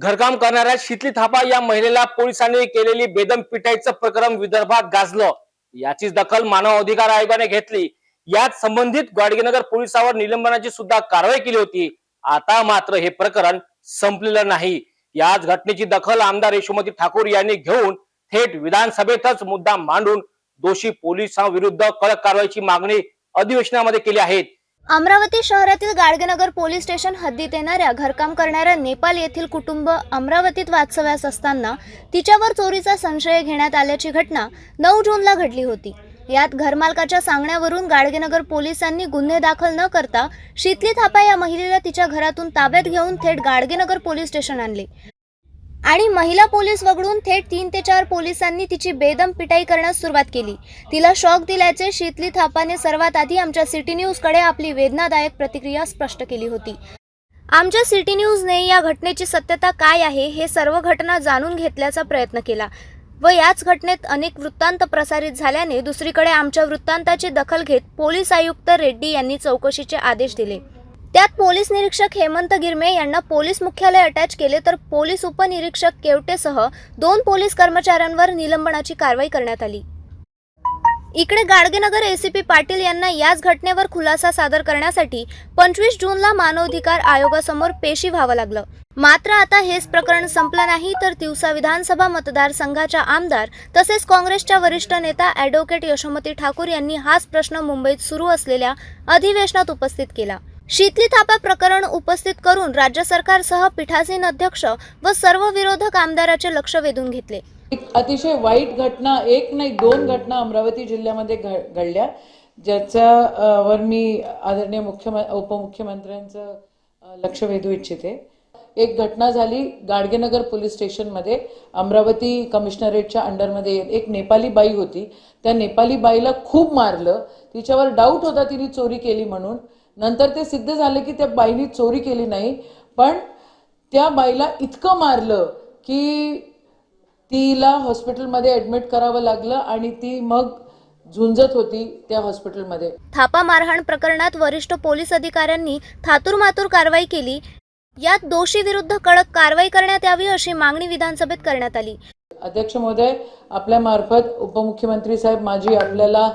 घरकाम करणाऱ्या शितली थापा या महिलेला पोलिसांनी केलेली बेदम पिटाईचं प्रकरण विदर्भात गाजलं. याचीच दखल मानव अधिकार आयोगाने घेतली. यात संबंधित गाडगेनगर पोलिसावर निलंबनाची सुद्धा कारवाई केली होती. आता मात्र हे प्रकरण संपलेलं नाही. याच घटनेची दखल आमदार यशोमती ठाकूर यांनी घेऊन थेट विधानसभेतच मुद्दा मांडून दोषी पोलिसांविरुद्ध कडक कारवाईची मागणी अधिवेशनामध्ये केली आहे. अमरावती शहरातील गाडगेनगर पोलीस स्टेशन हद्दीत येणाऱ्या घरकाम करणाऱ्या नेपाल येथील कुटुंब अमरावतीत वास्तव्यास असताना तिच्यावर चोरीचा संशय घेण्यात आल्याची घटना नऊ जूनला घडली होती. यात घरमालकाच्या सांगण्यावरून गाडगेनगर पोलिसांनी गुन्हे दाखल न करता शीतली थापा या महिलेला तिच्या घरातून ताब्यात घेऊन थेट गाडगेनगर पोलीस स्टेशन आणले. आणि महिला पोलीस वगळून थेट तीन ते चार पोलिसांनी तिची बेदम पिटाई करण्यास सुरुवात केली. तिला शॉक दिल्याचे शीतली थापाने सर्वात आधी आमच्या सिटी न्यूजकडे आपली वेदनादायक प्रतिक्रिया स्पष्ट केली होती. आमच्या सिटी न्यूजने या घटनेची सत्यता काय आहे हे सर्व घटना जाणून घेतल्याचा प्रयत्न केला व याच घटनेत अनेक वृत्तांत प्रसारित झाल्याने दुसरीकडे आमच्या वृत्तांताची दखल घेत पोलीस आयुक्त रेड्डी यांनी चौकशीचे आदेश दिले. त्यात पोलीस निरीक्षक हेमंत गिरमे यांना पोलीस मुख्यालय अटॅच केले तर पोलीस उपनिरीक्षक केवटेसह दोन पोलीस कर्मचाऱ्यांवर निलंबनाची कारवाई करण्यात आली. इकडे गाडगेनगर एसीपी पाटील यांना याच घटनेवर खुलासा सादर करण्यासाठी पंचवीस जूनला मानवाधिकार आयोगासमोर पेशी व्हावं लागलं. मात्र आता हेच प्रकरण संपलं नाही तर तिवसा विधानसभा मतदारसंघाच्या आमदार तसेच काँग्रेसच्या वरिष्ठ नेता ॲडव्होकेट यशोमती ठाकूर यांनी हाच प्रश्न मुंबईत सुरू असलेल्या अधिवेशनात उपस्थित केला. शीतली थापा प्रकरण उपस्थित करून राज्य सरकारसह पीठासीन अध्यक्ष व सर्व विरोधक आमदाराचे लक्ष वेधून घेतले. एक अतिशय वाईट घटना एक नाही दोन घटना अमरावती जिल्ह्यामध्ये घ घडल्या ज्याच्या वर मी आदरणीय मुख्यम उपमुख्यमंत्र्यांचं लक्ष वेधू इच्छिते. एक घटना झाली गाडगेनगर पोलीस स्टेशनमध्ये. अमरावती कमिशनरेटच्या अंडरमध्ये एक नेपाली बाई होती. त्या नेपाली बाईला खूप मारलं. तिच्यावर डाऊट होता तिने चोरी केली म्हणून. नंतर ते सिद्ध झालं की त्या बाईनी चोरी केली नाही. पण त्या बाईला इतकं मारलं की तिला हॉस्पिटलमध्ये ॲडमिट करावं लागलं आणि ती मग झुंजत होती त्या हॉस्पिटलमध्ये. थापा मारहाण प्रकरणात वरिष्ठ पोलीस अधिकाऱ्यांनी थातूरमातूर कारवाई केली. यात दोषी विरुद्ध कडक कारवाई करण्यात यावी अशी मागणी विधानसभेत करण्यात आली. अध्यक्ष महोदय आपल्या मार्फत उपमुख्यमंत्री साहेब माझी आपल्याला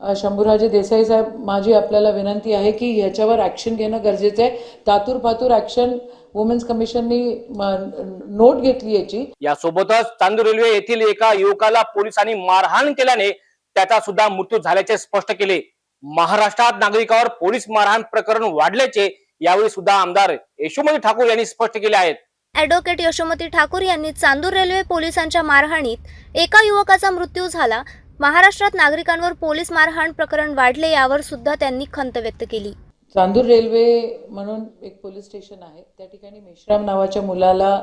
शंभूराजे देसाई साहेब माझी आपल्याला विनंती आहे की ह्याच्यावर ॲक्शन घेणं गरजेचं आहे. तातूर फातूर ॲक्शन वुमेन्स कमिशननी नोट घेतली याची. यासोबतच चांदूर रेल्वे येथील एका युवकाला पोलिसांनी मारहाण केल्याने त्याचा सुद्धा मृत्यू झाल्याचे स्पष्ट केले. महाराष्ट्रात नागरिकावर पोलीस मारहाण प्रकरण वाढल्याचे यावेळी सुद्धा आमदार यशोमती ठाकूर यांनी स्पष्ट केले आहेत. ॲडव्होकेट यशोमती ठाकूर यांनी चांदूर रेल्वे पोलिसांच्या मारहाणीत एका युवकाचा मृत्यू झाला. महाराष्ट्रात नागरिकांवर पोलीस मारहाण प्रकरण वाढले यावर सुद्धा त्यांनी खंत व्यक्त केली. चांदूर रेल्वे म्हणून एक पोलीस स्टेशन आहे. त्या ठिकाणी मेश्राम नावाच्या मुलाला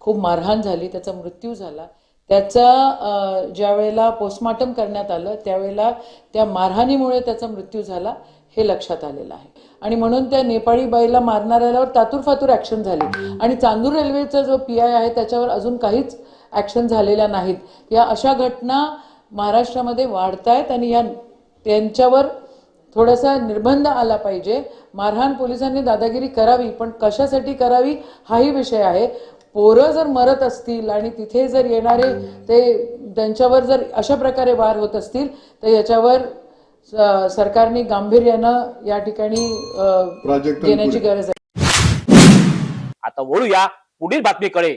खूप मारहाण झाली त्याचा मृत्यू झाला. त्याचा ज्या वेळेला पोस्टमार्टम करण्यात आलं त्यावेळेला त्या मारहाणीमुळे त्याचा मृत्यू झाला हे लक्षात आलेलं आहे. आणि म्हणून त्या नेपाळी बाईला मारणाऱ्यावर तातूर फातूर ॲक्शन झाली. आणि चांदूर रेल्वेचा जो पी आय आहे त्याच्यावर अजून काहीच ॲक्शन झालेल्या नाहीत. या अशा घटना महाराष्ट्रामध्ये वाढत आहेत आणि या त्यांच्यावर थोडासा निर्बंध आला पाहिजे. मारहाण पोलिसांनी दादागिरी करावी पण कशासाठी करावी हाही विषय आहे. पोरं जर मरत असतील आणि तिथे जर येणारे ते त्यांच्यावर जर अशा प्रकारे वार होत असतील तर याच्यावर सरकारने गांभीर्यानं या ठिकाणी पुढे. गरज आहे. आता वळूया पुढील बातमीकडे.